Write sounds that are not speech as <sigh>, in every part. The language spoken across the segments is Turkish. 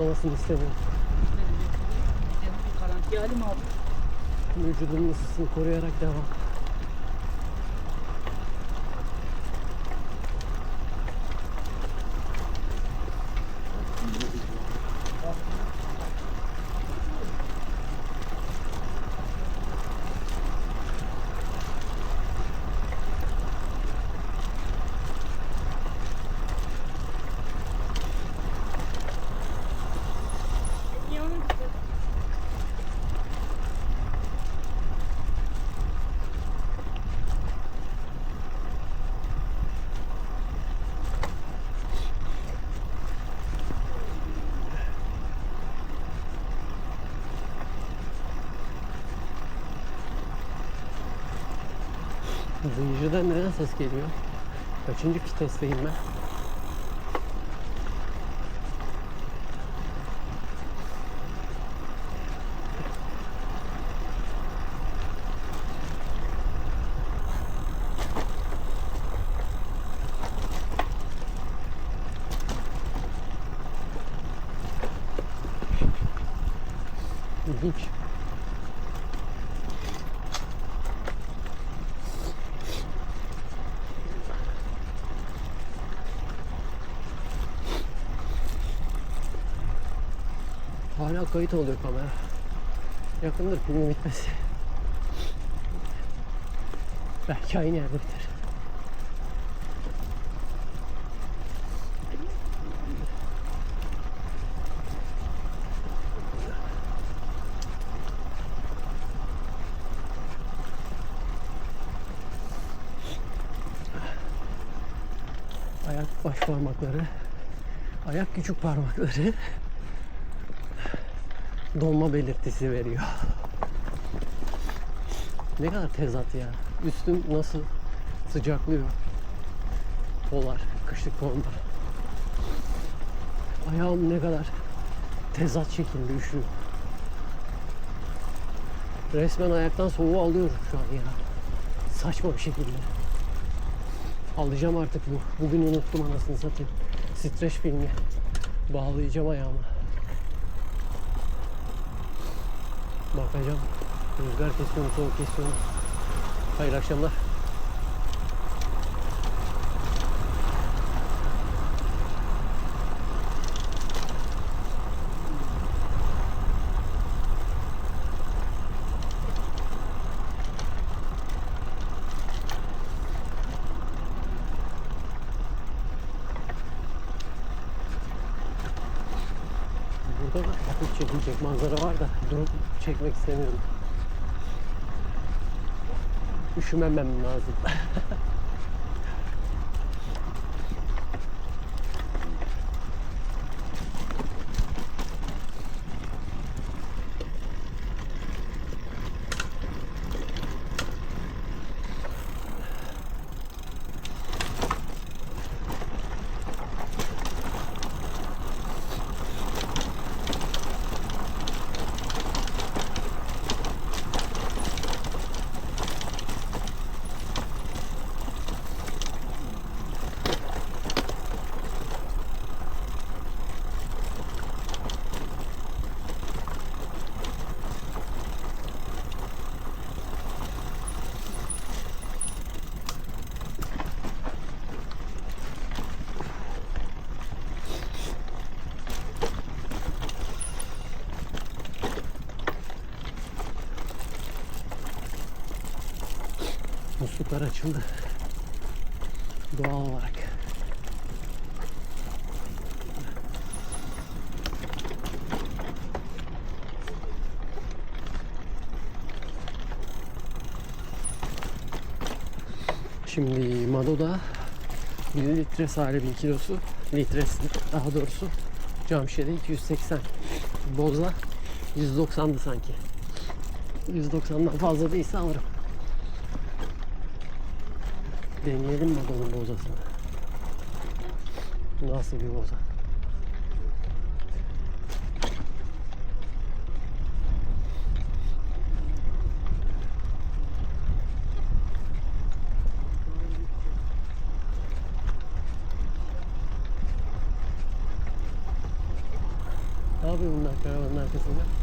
olmasını istemiyorum. Halim abi. Vücudunun ısısını koruyarak devam. Zincirden neden ses geliyor? Kaçıncı vitesteyim ben? Kayıt oluyor kamera. Yakındır filmin bitmesi. Belki aynı yerde biter. Ayak baş parmakları, ayak küçük parmakları donma belirtisi veriyor. Ne kadar tezat ya. Üstüm nasıl sıcaklıyor. Polar, kışlık polar. Ayağım ne kadar tezat şekilde üşüyor. Resmen ayaktan soğuğu alıyorum şu an ya. Saçma bir şekilde. Alacağım artık bu. Bugün unuttum anasını satayım. Streç filmi. Bağlayacağım ayağımı. Bakacağım. Rüzgar kesiyor mu, soğuk kesiyor mu? Hayırlı akşamlar. Burada da hafif çekilecek manzara var da durup çekmek istemiyorum. Üşümemem lazım. <laughs> açıldı. Doğal olarak. Şimdi Mado'da 1 litre salebin kilosu litresi daha doğrusu cam şişede 280 boza 190'dı sanki 190'dan fazla değilse alırım Deneyelim Mado'nun bozasını. Nasıl bir boza? Ne yapıyor bunlar karavanın arkasında?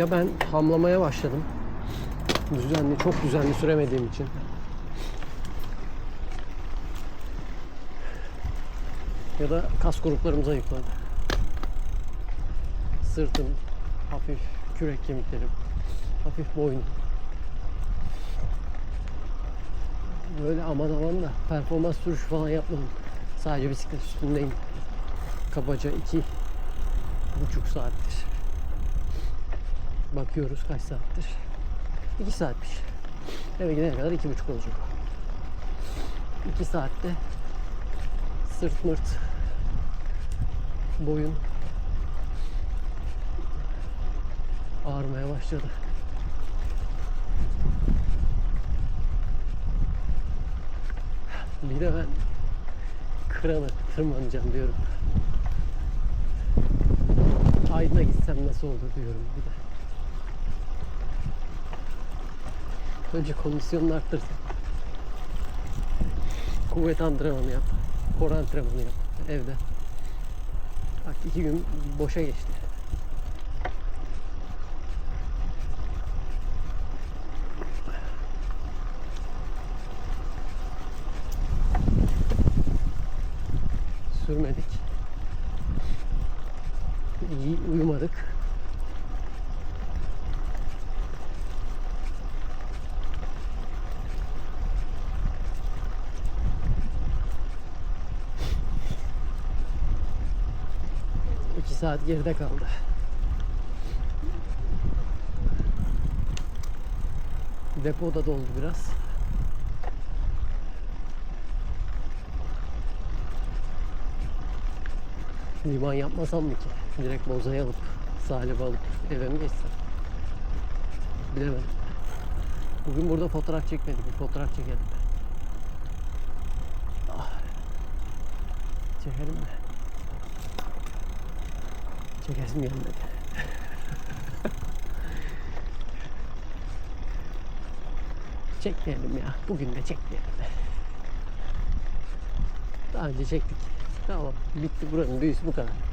Ya ben hamlamaya başladım. Düzenli, çok düzenli süremediğim için. Ya da kas gruplarım zayıfladı. Sırtım, hafif kürek kemiklerim, hafif boynum. Böyle aman aman da performans sürüşü falan yapmadım. Sadece bisiklet üstündeyim. Kabaca iki buçuk saattir. Bakıyoruz kaç saattir. 2 saatmiş. Eve gidene kadar iki buçuk olacak o. 2 saatte sırt mırt boyun ağrımaya başladı. Bir de ben krana tırmanacağım diyorum. Aydın'a gitsem nasıl olur diyorum bir de. Önce kondisyonunu arttırsın. Kuvvet antrenmanı yap. Kor antrenmanı yap evde. Bak iki gün boşa geçti. Sürmedik. İyi uyumadık. İki saat geride kaldı. Depo da doldu biraz. Liman yapmasam mı ki? Direkt bozayı alıp, salep alıp eve mi geçsem? Bilemedim. Bugün burada fotoğraf çekmedik. Bir fotoğraf çekelim. Ah. Çekelim mi? Çekesim gelmedi. çekmeyelim ya. Bugün de çekmeyelim. Daha önce çektik. Tamam. Bitti buranın büyüsü bu kadar.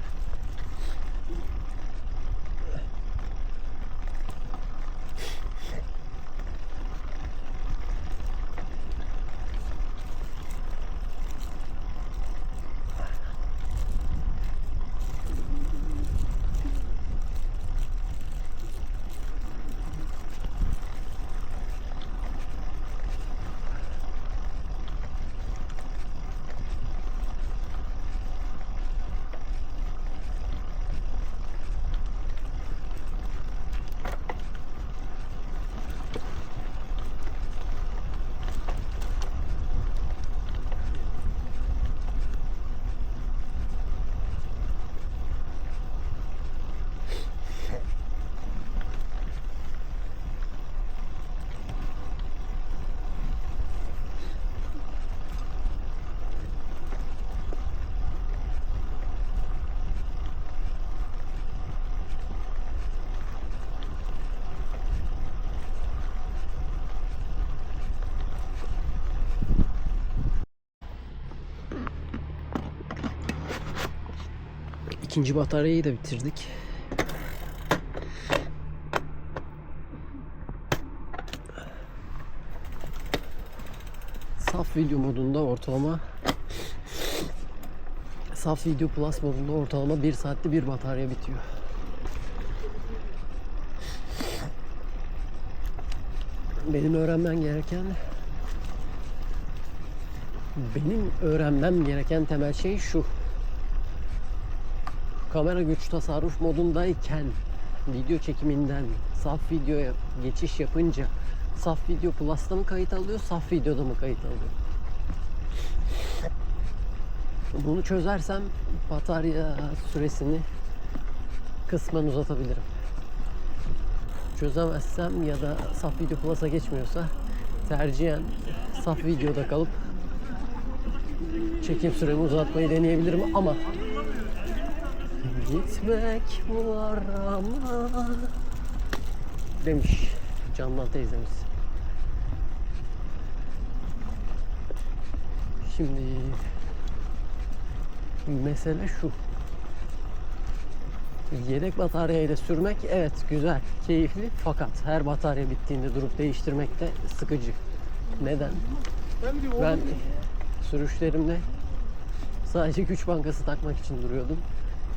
İkinci bataryayı da bitirdik. Saf video modunda ortalama Saf video plus modunda ortalama 1 saatte bir batarya bitiyor. Benim öğrenmem gereken benim öğrenmem gereken temel şey şu kamera güç tasarruf modundayken video çekiminden saf videoya geçiş yapınca saf video plus'ta mı kayıt alıyor, saf videoda mı kayıt alıyor? Bunu çözersem batarya süresini kısmen uzatabilirim. Çözemezsem ya da saf video plus'a geçmiyorsa tercihen saf videoda kalıp çekim süremi uzatmayı deneyebilirim ama gitmek var ama demiş Candan teyzemiz. Şimdi mesele şu. Yedek bataryayla sürmek evet güzel, keyifli fakat her batarya bittiğinde durup değiştirmek de sıkıcı. Neden? Ben sürüşlerimde sadece güç bankası takmak için duruyordum.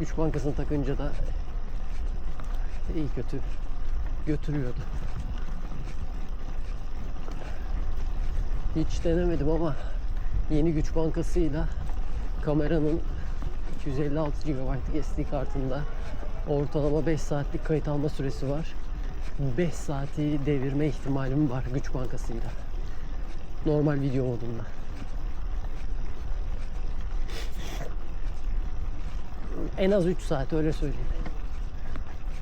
Güç bankasını takınca da iyi kötü götürüyordu. Hiç denemedim ama yeni güç bankasıyla kameranın 256 GB'lık SD kartında ortalama 5 saatlik kayıt alma süresi var. 5 saati devirme ihtimalim var güç bankasıyla. Normal video modunda. En az 3 saat öyle söyleyeyim.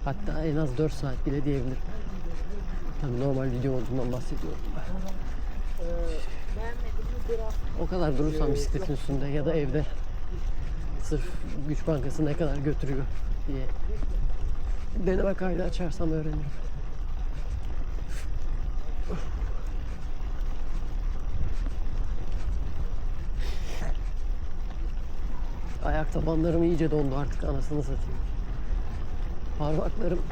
Hatta en az 4 saat bile diyebilirim. Tabii normal video modundan bahsediyorum. O kadar durursam bisikletin üstünde ya da evde sırf güç bankası ne kadar götürüyor diye deneme kaydı açarsam öğrenirim. Ayak tabanlarım iyice dondu artık anasını satayım. Parmaklarım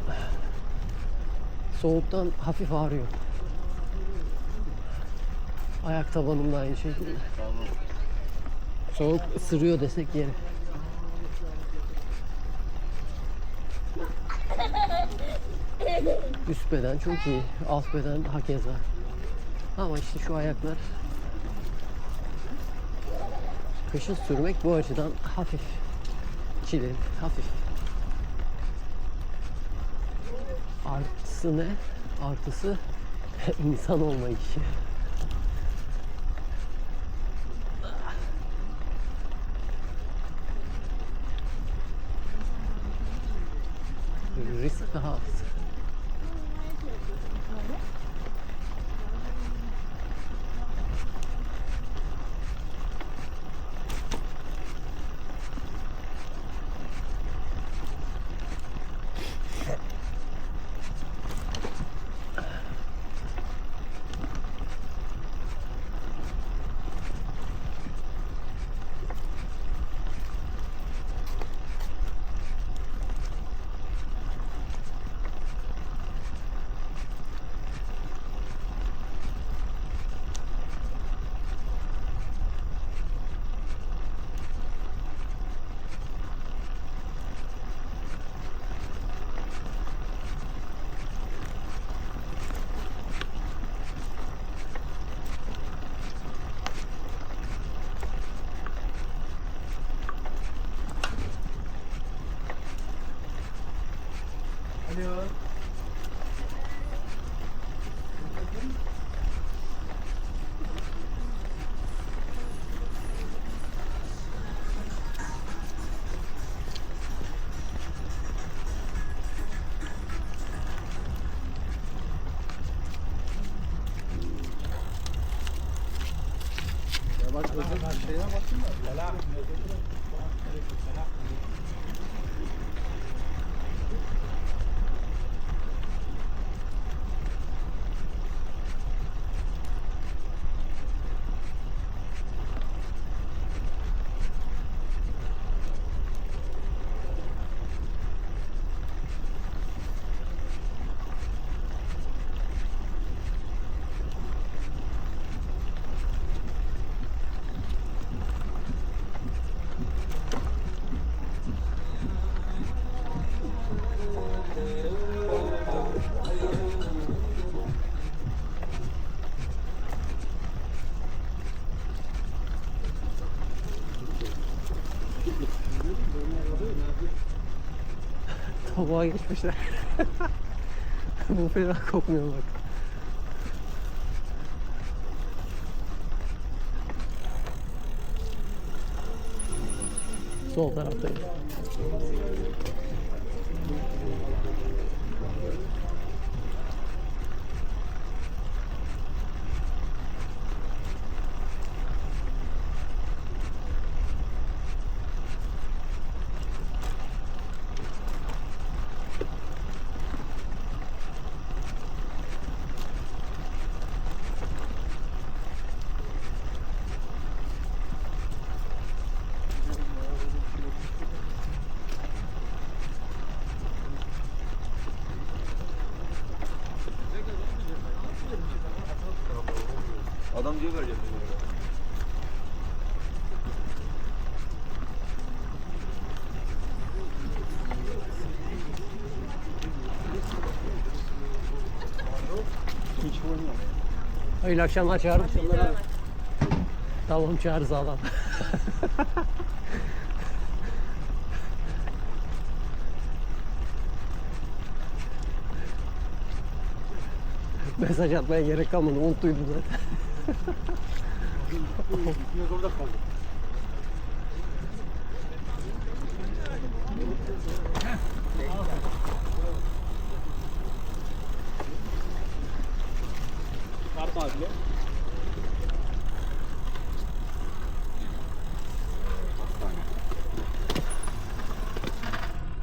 soğuktan hafif ağrıyor. Ayak tabanım da aynı şekilde. Soğuk ısırıyor desek yeri. Üst beden çok iyi. Alt beden hakeza. Ama işte şu ayaklar kışın sürmek bu açıdan hafif çileli, hafif. Artısı ne? Artısı <laughs> insan olmayışı. Risk daha az. you. Tabağa geçmişler. <laughs> Bu fena kokmuyor bak. Adam diyor. Hiç vurmuyor. Hayırlı akşamlar çağırın. Tamam çağır sağlam. <laughs> Mesaj atmaya gerek kalmadı. Unuttuydum zaten. Orada kaldı.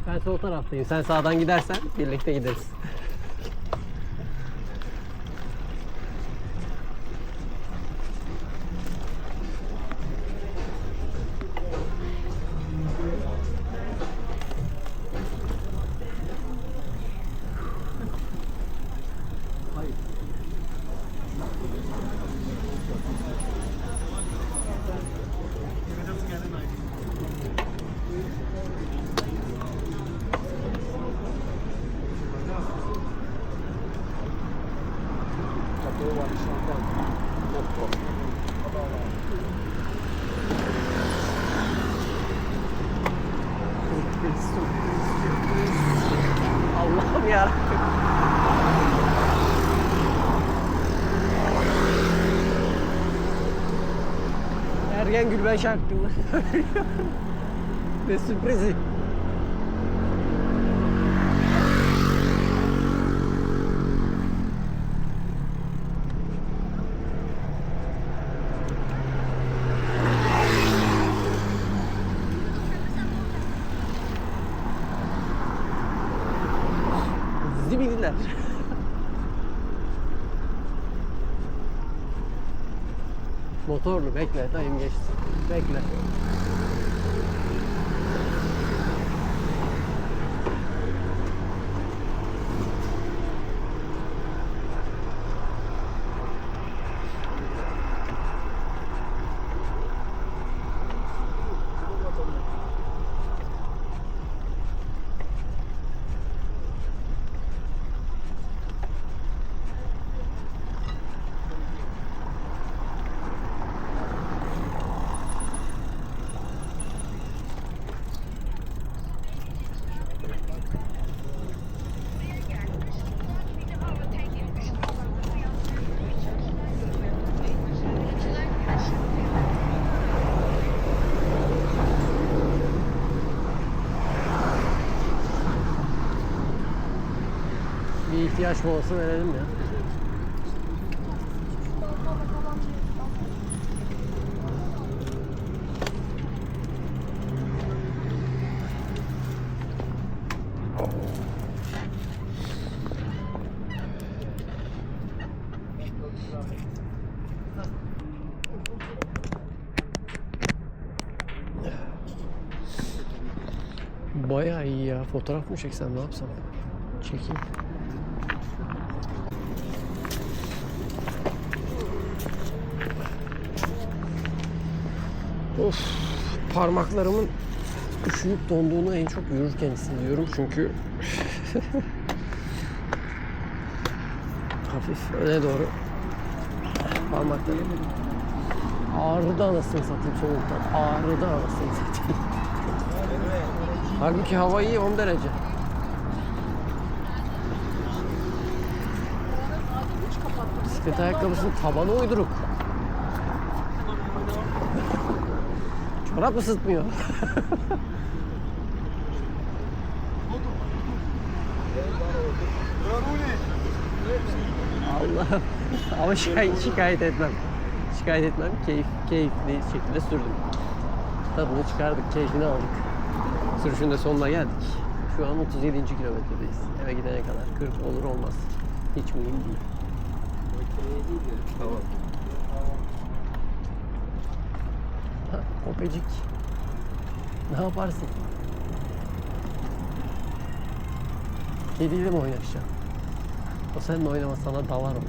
Ben sol taraftayım. Sen sağdan gidersen birlikte gideriz. Gülben şarkını söylüyor. <laughs> Ve sürprizi. Motorlu bekle dayım geçsin. Bekle. İhtiyaç molası verelim ya. Bayağı iyi ya. Fotoğraf mı çeksem ne yapsam? Çekeyim. Of parmaklarımın üşüyüp donduğunu en çok yürürken hissediyorum çünkü. <laughs> Hafif öne doğru. Parmaklarım ağrıdı anasını satayım soğuktan. Ağrıdı anasını satayım. <laughs> Halbuki hava iyi 10 derece. Bisiklet ayakkabısının tabanı uyduruk Çorap ısıtmıyor. Allah. Ama şikayet, şikayet etmem. Şikayet etmem. Keyif, keyifli şekilde sürdüm. Tadını çıkardık, keyfini aldık. Sürüşün de sonuna geldik. Şu an 37. kilometredeyiz. Eve gidene kadar 40 olur olmaz. Hiç mühim değil. Tamam. Ha, Kopecik. Ne yaparsın? Kediyle mi oynaşacaksın? O seninle oynamaz sana dalar o.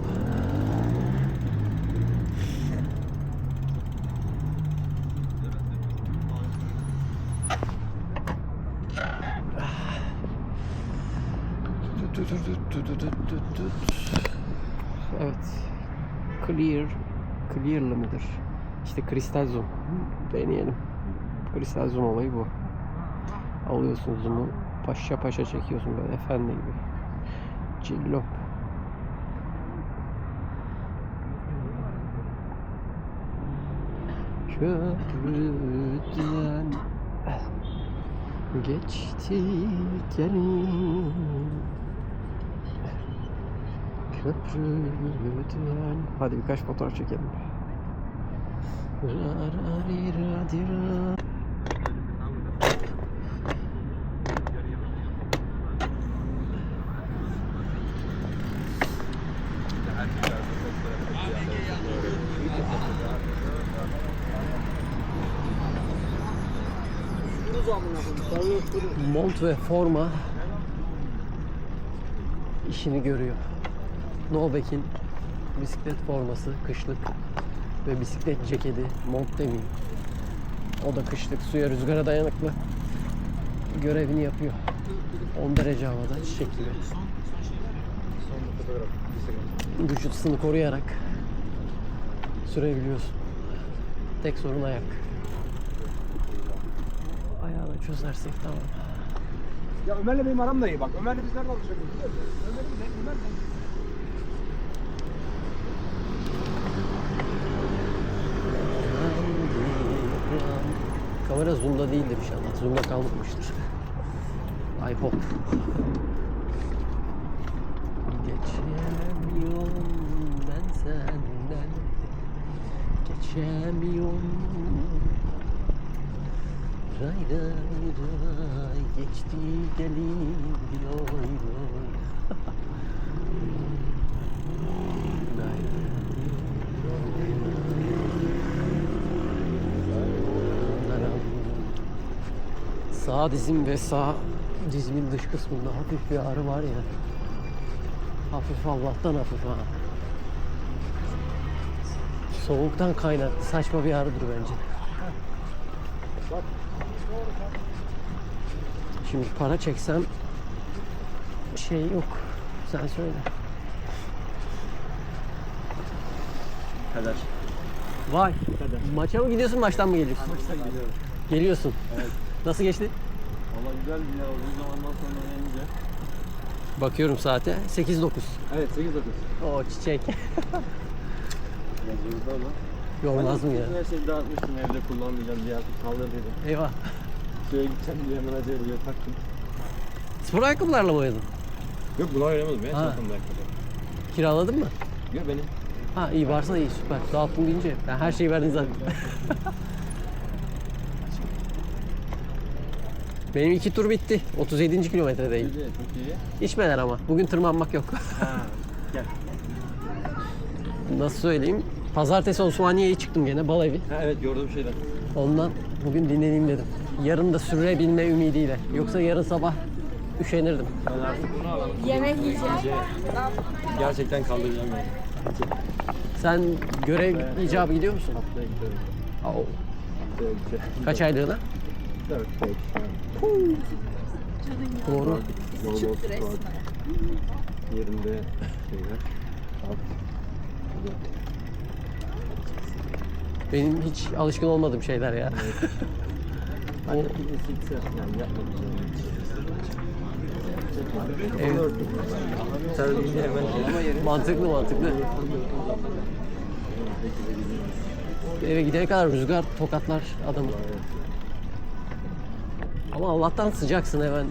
Evet. Clear. Clear'lı mıdır? İşte kristal zoom. Deneyelim. Kristal zoom olayı bu. Alıyorsun zoom'u. Paşa paşa çekiyorsun böyle efendi gibi. Cillop. Köprüden geçti gelin Köprüden Hadi birkaç fotoğraf çekelim. Mont ve forma işini görüyor. Novek'in bisiklet forması kışlık ve bisiklet ceketi mont demeyeyim. O da kışlık suya rüzgara dayanıklı görevini yapıyor. 10 derece havada çiçek gibi. Vücut ısını koruyarak sürebiliyorsun. Tek sorun ayak. Ayağı da çözersek tamam. Ya Ömer'le benim aram da iyi bak. Ömer'le biz nerede alışacak? Ömer'le ben, Ömer ben. Kamera zoom'da değildir inşallah. Zoom'da kalmamıştır. I hope. Geçemiyorum ben senden. Geçemiyorum. Ray ray ray geçti gelin loy. Ray <laughs> Sağ dizim ve sağ dizimin dış kısmında hafif bir ağrı var ya. Hafif Allah'tan hafif ha. Soğuktan kaynaklı saçma bir ağrıdır bence. Şimdi para çeksem şey yok. Sen söyle. Kader. Vay. Maça mı gidiyorsun maçtan mı geliyorsun? Maçta gidiyorum. Geliyorsun. Evet. Nasıl geçti? Valla güzel bir ya. Uzun zamandan sonra oynayınca. Bakıyorum saate. 8-9. Evet 8-9. O çiçek. Hızlı ama. Yormaz mı ya? Her şeyi dağıtmıştım evde kullanmayacağım diye artık kaldır dedim. Eyvah. Şuraya gideceğim diye hemen acele buraya taktım. Spor ayakkabılarla mı oynadın? Yok bunu oynamadım ya. Ha. Çantamda ayakkabı. Kiraladın mı? Yok benim. Ha iyi varsa iyi süper. Dağıttım deyince ben her şeyi verdin zaten. <laughs> Benim iki tur bitti. 37. kilometredeyim. Güzel, çok iyi. İçmeler ama. Bugün tırmanmak yok. Ha, gel. Nasıl söyleyeyim? Pazartesi Osmaniye'ye çıktım gene bal evi. Ha, evet gördüm şeyden. Ondan bugün dinleneyim dedim. Yarın da sürebilme ümidiyle. Yoksa yarın sabah üşenirdim. Ben artık bunu alalım. Yemek yiyeceğim. Gerçekten kaldıracağım yani. Sen görev icabı gidiyor musun? Haftaya gidiyorum. Haftaya gideceğim. Kaç aylığına? Beş. Doğru. Spor. Yerinde şeyler. Alt. Benim hiç alışkın olmadığım şeyler ya. <laughs> Hani fitness yani yapmadım. Evet. Terliğini hemen. Mantıklı mantıklı. Eve gidene kadar rüzgar tokatlar adamı. Ama Allah'tan sıcaksın hemen.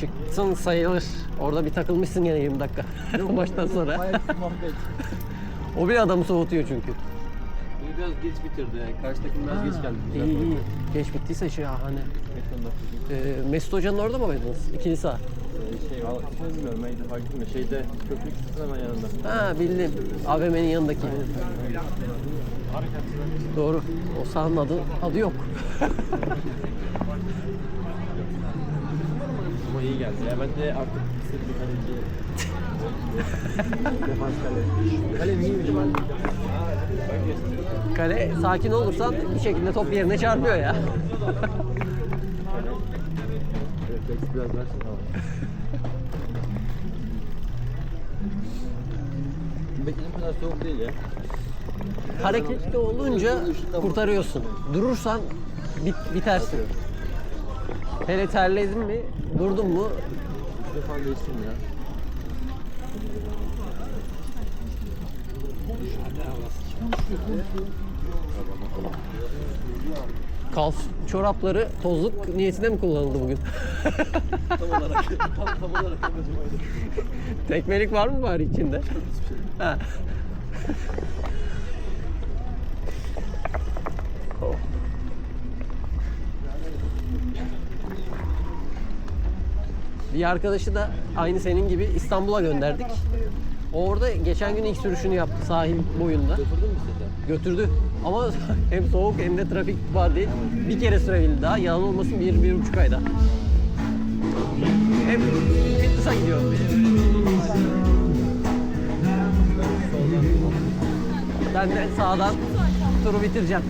Çıktın sayılır. Orada bir takılmışsın gene 20 dakika. <laughs> Maçtan sonra. <laughs> O bile adamı soğutuyor çünkü. Biraz geç bitirdi. Karşı takım biraz geç geldi. Güzel İyi iyi. Geç bittiyse şahane. Ekran'da. Ee, Mesut Hoca'nın orada mı oynadınız? İkili saha. Şey, valla ismini bilmiyorum. Ben fark ettim. Şeyde, köprü ikisinin hemen yanında. Ha bildim. AVM'nin yanındaki. Doğru. O sahanın adı, adı yok. Ama iyi geldi. Ya ben de artık bir kaleci... Defans kale. Kale iyiymiş ben. Kale sakin olursan bir şekilde top yerine çarpıyor ya. Biraz versin tamam. Beklediğim kadar soğuk değil ya. Hareketli olunca kurtarıyorsun. Durursan bit, bitersin. Hele terledin mi, durdun mu Bir defa değiştim ya. kalf çorapları tozluk niyetine mi kullanıldı bugün? Tam olarak, tam, tam olarak amacım. Tekmelik var mı bari içinde? Ha. Oh. Bir arkadaşı da aynı senin gibi İstanbul'a gönderdik. Orada geçen gün ilk sürüşünü yaptı sahil boyunda. Götürdün mü seni? Götürdü. Ama <laughs> hem soğuk hem de trafik var diye bir kere sürebildi daha. Yalan olmasın bir, bir buçuk ayda. Hep fitness'a gidiyor. Ben de sağdan turu bitireceğim.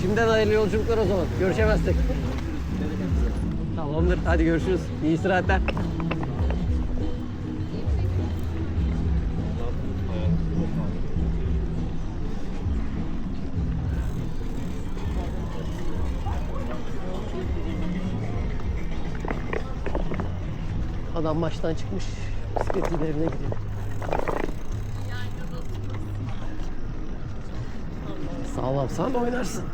Şimdiden hayırlı yolculuklar o zaman. Görüşemezsek. Tamamdır. Hadi görüşürüz. İyi istirahatler. Adam maçtan çıkmış. Bisikletiyle evine gidiyor. Sağlamsan oynarsın.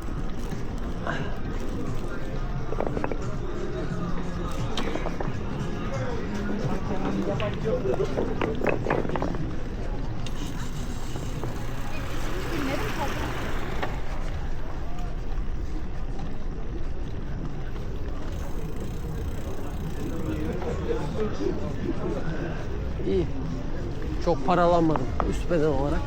İyi. Çok paralanmadım üst beden olarak.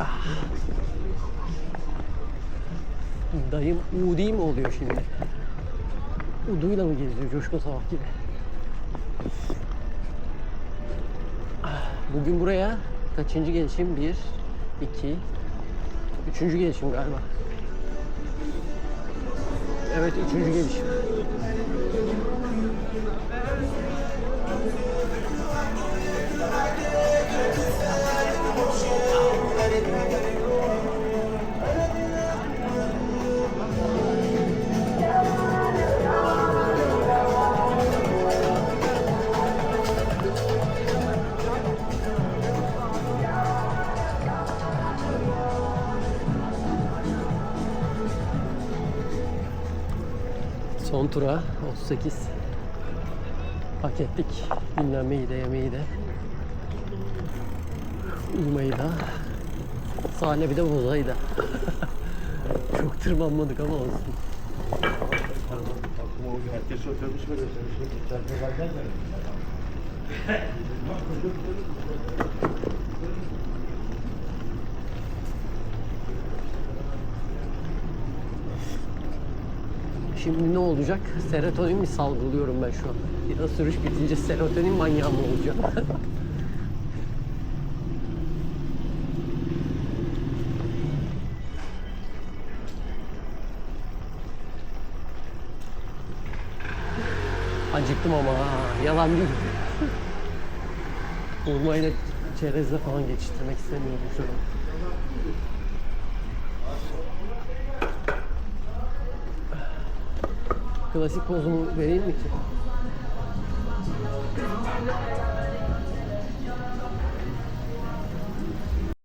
Ah. Dayım Udi mi oluyor şimdi? Uduyla mı geziyor Coşkun Sabah gibi? Ah, Bugün buraya kaçıncı gelişim? Bir, iki, üçüncü gelişim galiba. Evet üçüncü gelişim. Tura 38. Hak ettik. Dinlenmeyi de yemeği de. Uyumayı da. Sahne bir de bozayı da. <laughs> Çok tırmanmadık ama olsun. <laughs> Şimdi ne olacak? Serotonin mi salgılıyorum ben şu an? Biraz sürüş bitince serotonin manyağı mı olacağım? <laughs> Acıktım ama ha, yalan değil. Hurmayla çerezle falan geçiştirmek istemiyorum şu an. Klasik pozumu vereyim mi ki?